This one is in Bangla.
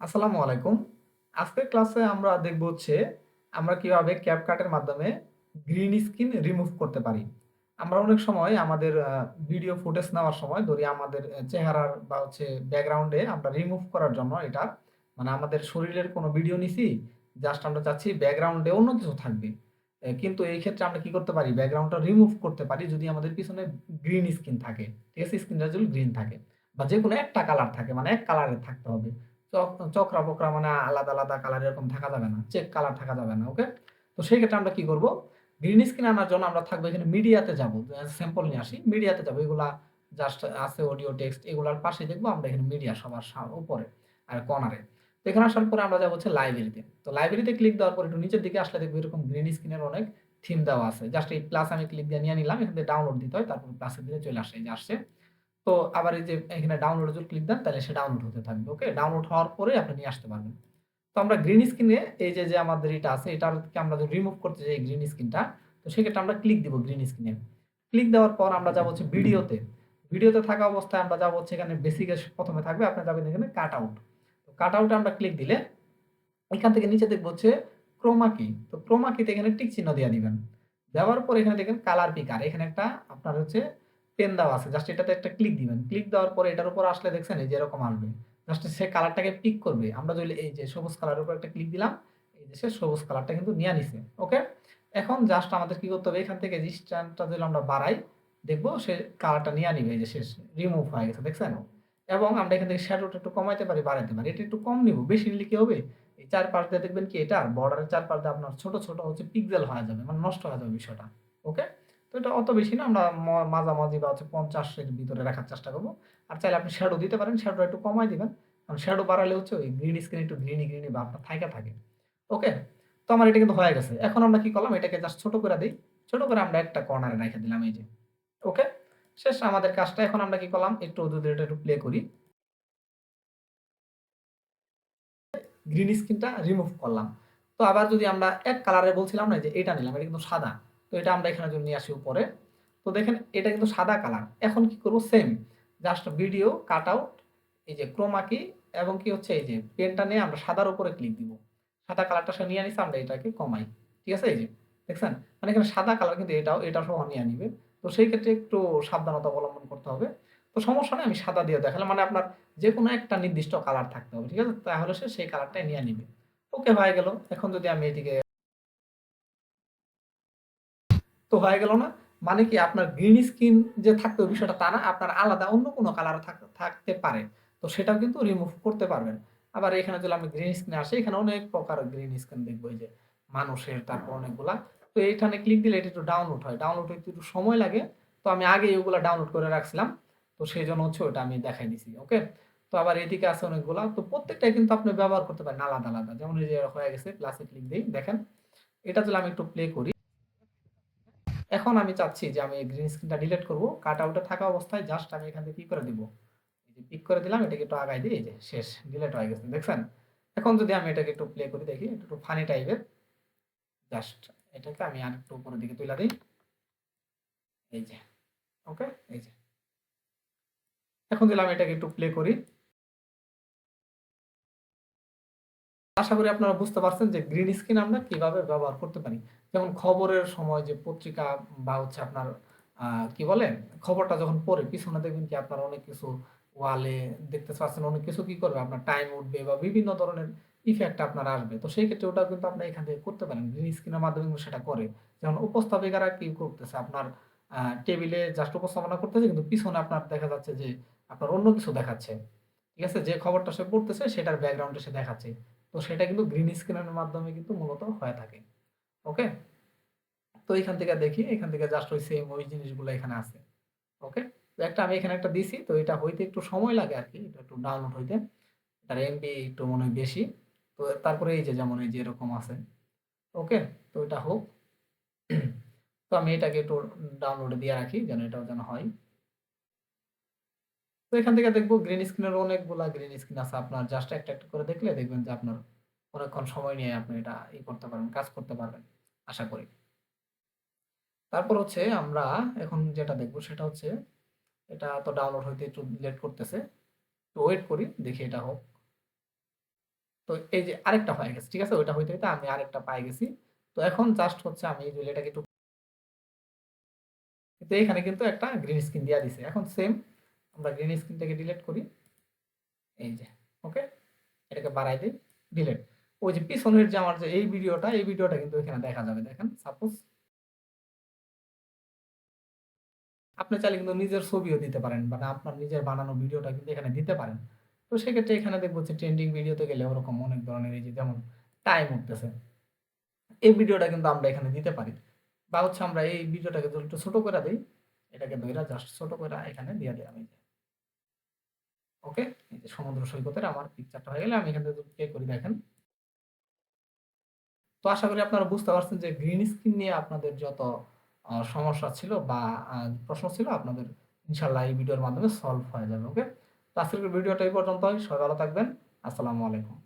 আসসালামু আলাইকুম। আজকের ক্লাসে আমরা দেখব হচ্ছে আমরা কীভাবে এর মাধ্যমে গ্রিন স্ক্রিন রিমুভ করতে পারি। আমরা অনেক সময় আমাদের ভিডিও ফুটেজ নেওয়ার সময় ধরি আমাদের চেহারার বা হচ্ছে ব্যাকগ্রাউন্ডে আমরা রিমুভ করার জন্য এটা মানে আমাদের শরীরের কোনো ভিডিও নিছি, জাস্ট আমরা চাচ্ছি ব্যাকগ্রাউন্ডে অন্য কিছু থাকবে। কিন্তু এই ক্ষেত্রে আমরা কি করতে পারি? ব্যাকগ্রাউন্ডটা রিমুভ করতে পারি যদি আমাদের পিছনে গ্রিন স্ক্রিন থাকে। ঠিক আছে? স্ক্রিনটা যদি গ্রিন থাকে বা যে কোনো একটা কালার থাকে মানে এক কালারের থাকতে হবে। চক চকরা-বকরা মানে আলাদা, আলাদা কালার এরকম থাকা যাবে না। চেক কালার থাকা যাবে না। ওকে? তো সেই ক্ষেত্রে আমরা কি করব? গ্রিন স্ক্রিন আনার জন্য আমরা থাকব এখানে মিডিয়াতে যাব স্যাম্পল নিয়ে আসি। মিডিয়াতে যাব। এগুলা জাস্ট আছে অডিও, টেক্সট এগুলার পাশে দেখব আমরা এখানে মিডিয়া সবার উপরে আর কর্নারে। তো এখানে আসার পরে আমরা যাব হচ্ছে লাইব্রেরিতে। তো লাইব্রেরিতে ক্লিক দেওয়ার পর একটু নিচের দিকে আসলে দেখব এরকম গ্রিন স্ক্রিনের অনেক থিম দেওয়া আছে। জাস্ট এই প্লাস আমি ক্লিক দিয়ে নিয়ে নিলাম। এখান ডাউনলোড দিতে হয়। তারপর প্লাসে দিলে চলে আসে। যে আসছে। তো আবার এই যে এখানে ডাউনলোড যদি ক্লিক দেন তাহলে সে ডাউনলোড হতে থাকবে। ওকে? ডাউনলোড হওয়ার পরে আপনি নিয়ে আসতে পারবেন। তো আমরা গ্রিন স্ক্রিনে এই যে, যে আমাদের এটা আছে এটাকে আমরা যদি রিমুভ করতে চাই গ্রিন স্ক্রিনটা তো সেক্ষেত্রে আমরা ক্লিক দিব গ্রিন স্ক্রিনে। ক্লিক দেওয়ার পর আমরা যাব হচ্ছে ভিডিওতে। ভিডিওতে থাকা অবস্থায় আমরা যাব হচ্ছে এখানে বেসিক প্রথমে থাকবে আপনি যাবেন এখানে কাট আউট। তো কাট আউট আমরা ক্লিক দিলে এখান থেকে নিচে দেখব হচ্ছে ক্রোমা কি। তো ক্রোমা কিতে এখানে টিক চিহ্ন দিয়ে দিবেন। দেওয়ার পর এখানে দেখেন কালার পিকার। এখানে একটা আপনার হচ্ছে পেন দেওয়া আছে। জাস্ট এটাতে একটা ক্লিক দিবেন। ক্লিক দেওয়ার পরে এটার উপর আসলে দেখছেন এই যে এরকম আসবে। জাস্ট সে কালারটাকে পিক করবে। আমরা যদি এই যে সবুজ কালারের উপর একটা ক্লিক দিলাম। এই যে সে সবুজ কালারটা কিন্তু নিয়ে নিছে। ওকে? এখন জাস্ট আমাদের কি করতে হবে? এখান থেকে ডিসট্যান্সটা যদি আমরা বাড়াই, দেখব সে কালারটা নিয়ে নিবে। এই যে শেষ রিমুভ হয়ে গেছে। দেখছেন? এবং আমরা এখান থেকে শ্যাডোটা একটু কমাইতে পারি, বাড়াইতে পারি। এটা একটু কম নিব। বেশি নিলে কি হবে? এই চারপাশ দিয়ে দেখবেন কি এটার বর্ডারের চারপাশ দিয়ে আপনার ছোট, ছোট হচ্ছে পিক্সেল হয়ে যাবে। মানে নষ্ট হয়ে যাবে বিষয়টা। ওকে? এটা অত বেশি না আমরা মাঝামাঝি বা হচ্ছে পঞ্চাশের ভিতরে রাখার চেষ্টা করব। আর চাইলে আপনি শ্যাডো দিতে পারেন। শ্যাডোটা একটু কমায় দিবেন। কারণ শ্যাডো বাড়ালে হচ্ছে ওই গ্রিন স্ক্রিন একটু গ্রিনি, গ্রিনি ভাবটা থাইকা থাকে। ওকে? তো আমার এটা কিন্তু হয়ে গেছে। এখন আমরা কি করলাম? এটাকে জাস্ট ছোট করে দিই ছোট করে আমরা একটা কর্নারে রেখে দিলাম এই যে। ওকে? শেষ আমাদের কাজটা। এখন আমরা কি করলাম? একটু যদি এটা একটু প্লে করি। গ্রিন স্ক্রিনটা রিমুভ করলাম। তো আবার যদি আমরা এক কালারের বলছিলাম না যে এটা নিলাম। এটা কিন্তু সাদা। এটা আমরা এখানে যদি নিয়ে আসি উপরে। তো দেখেন এটা কিন্তু সাদা কালার। এখন কি করব? Same just video cut out এই যে ক্রোমা কি এবং কি হচ্ছে এই যে পেনটা নিয়ে আমরা সাদার উপরে ক্লিক দিব। সাদা কালারটা সে নিয়ে নিছে আমরা এটাকে কমাই। ঠিক আছে? এই যে দেখছেন? মানে এখানে সাদা কালার কিন্তু এটাও, এটা সহ নিয়ে নিবে। তো সেই ক্ষেত্রে একটু সাবধানতা অবলম্বন করতে হবে। তো সমস্যা নেই আমি সাদা দিয়ে দেখালাম। মানে আপনার যে কোনো একটা নির্দিষ্ট কালার থাকতে হবে। ঠিক আছে? তাহলে সে সেই কালারটাই নিয়ে নিবে। ওকে হয়ে গেল। এখন যদি আমি এটিকে তো হয়ে গেল না? মানে কি আপনার গ্রিন স্ক্রিন যে থাকতে বিষয়টা তা না। আপনার আলাদা অন্য কোনো কালারও থাক থাকতে পারে। তো সেটাও কিন্তু রিমুভ করতে পারবেন। আবার এখানে যদি আমি গ্রিন স্ক্রিনে আসি এখানে অনেক প্রকার গ্রিন স্ক্রিন দেখব যে মানুষের তারপর অনেকগুলা। তো এইখানে ক্লিক দিলে এটা একটু ডাউনলোড হয়। ডাউনলোড হইতে একটু সময় লাগে। তো আমি আগেই ওগুলা ডাউনলোড করে রাখছিলাম। তো সেই জন্য হচ্ছে ওটা আমি দেখাই দিছি। ওকে? তো আবার এদিকে আছে অনেকগুলা। তো প্রত্যেকটাই কিন্তু আপনি ব্যবহার করতে পারেন আলাদা, আলাদা। যেমন এই যে হয়ে গেছে প্লাসে ক্লিক দেই। দেখেন? এটা যদি আমি একটু প্লে করি। এখন আমি চাচ্ছি যে আমি গ্রিন স্ক্রিনটা ডিলিট করব। কাট আউট থাকা অবস্থায় জাস্ট আমি এখান থেকে কি করে দিব? পিক করে দিলাম, এটাকে একটু আগায় দিই যে শেষ ডিলেট হয়ে গেছে। দেখছেন? এখন যদি আমি এটাকে একটু প্লে করি, দেখি একটু ফানি টাইপের। জাস্ট এটাকে আমি আরেকটু উপরের দিকে তুলে দিই এই যে। ওকে? এই যে। এখন দিলাম এটাকে একটু প্লে করি। আশা করি আপনারা বুঝতে পারছেন যে গ্রিন স্ক্রিন আমরা কীভাবে ব্যবহার করতে পারি। যেমন খবরের সময় যে পত্রিকা বা হচ্ছে আপনার কি বলে? খবরটা যখন পড়ে, পিছনে দেখবেন কি আপনার অনেক কিছু ওয়ালে দেখতে পাচ্ছেন, অনেক কিছু কি করবে? আপনার টাইম উঠবে বা বিভিন্ন ধরনের ইফেক্ট আপনার আসবে। তো সেই ক্ষেত্রে ওটা কিন্তু আপনি এখান থেকে করতে পারেন। গ্রিন স্ক্রিনের মাধ্যমে সেটা করে। যেমন উপস্থাপিকারা কি করতেছে? আপনার টেবিলে জাস্ট উপস্থাপনা করতেছে, কিন্তু পিছনে আপনার দেখা যাচ্ছে যে আপনার অন্য কিছু দেখাচ্ছে। ঠিক আছে? যে খবরটা সে পড়তেছে, সেটার ব্যাকগ্রাউন্ডে সে দেখাচ্ছে। তো সেটা কিন্তু গ্রিন স্ক্রিনের মাধ্যমে কিন্তু মূলত হয়ে থাকে। ওকে? তো এখান থেকে দেখি এখান থেকে জাস্ট ওই সেম ওই জিনিসগুলো এখানে আছে। ওকে? তো একটা আমি এখানে একটা দিছি। তো এটা হইতে একটু সময় লাগে আর কি এটা একটু ডাউনলোড হইতে। এটার এমবি একটু মনে হয় বেশি। তো তারপরে এই যে যেমন এই যে এরকম আছে। ওকে? তো এটা হোক। তো আমি এটাকে একটু ডাউনলোডে দিয়ে রাখি যেন এটাও যেন হয়। তো এখান থেকে দেখব গ্রিন স্ক্রিনের অনেকগুলা গ্রিন স্ক্রিন আছে। আপনার জাস্ট একটা, একটা করে দেখলে দেখবেন যে আপনার অনেকক্ষণ সময় নিয়ে আপনি এটা ই করতে পারবেন, কাজ করতে পারবেন। আশা করি। তারপর হচ্ছে আমরা এখন যেটা দেখব সেটা হচ্ছে, এটা তো ডাউনলোড হইতে একটু লেট করতেছে। তো ওয়েট করি, দেখি এটা হোক। তো এই যে আরেকটা হয়ে গেছে, ঠিক আছে ওইটা হইতে হইতে আমি আরেকটা পাই গেছি তো এখন জাস্ট হচ্ছে আমি এই একটু কিন্তু এখানে কিন্তু একটা গ্রিন স্ক্রিন দিয়া দিছে এখন সেম আমরা গ্রিন স্ক্রিনটাকে ডিলিট করি এই যে ওকে এটাকে বাড়াই দিই ডিলিট ওই যে পিছনের যে আমার যে এই ভিডিওটা এই ভিডিওটা কিন্তু এখানে দেখা যাবে, দেখেন সাপোজ আপনি চাইলে কিন্তু নিজের ছবিও দিতে পারেন মানে আপনার নিজের বানানো ভিডিওটা কিন্তু এখানে দিতে পারেন। তো সেক্ষেত্রে এখানে দেখব যে ট্রেন্ডিং ভিডিওতে গেলে ওরকম অনেক ধরনের এই যে যেমন টাইম উঠতেছে, এই ভিডিওটা কিন্তু আমরা এখানে দিতে পারি। বা হচ্ছে আমরা এই ভিডিওটাকে যদি একটু ছোট করে দিই, এটাকে ধইরা জাস্ট ছোট করে এখানে দিয়ে দিই আমি ওকে সমুদ্র সৈকতের আমার পিকচারটা হয়ে গেলে আমি এখানে প্লে করি, দেখেন তো আশা করি আপনারা বুঝতে পারছেন যে গ্রিন স্ক্রিন নিয়ে আপনাদের যত সমস্যা ছিল বা প্রশ্ন ছিল, আপনাদের ইনশাল্লাহ এই ভিডিওর মাধ্যমে সলভ হয়ে যাবে ওকে তো আজকের ভিডিওটা এই পর্যন্তই। সবাই ভালো থাকবেন। আসসালামু আলাইকুম।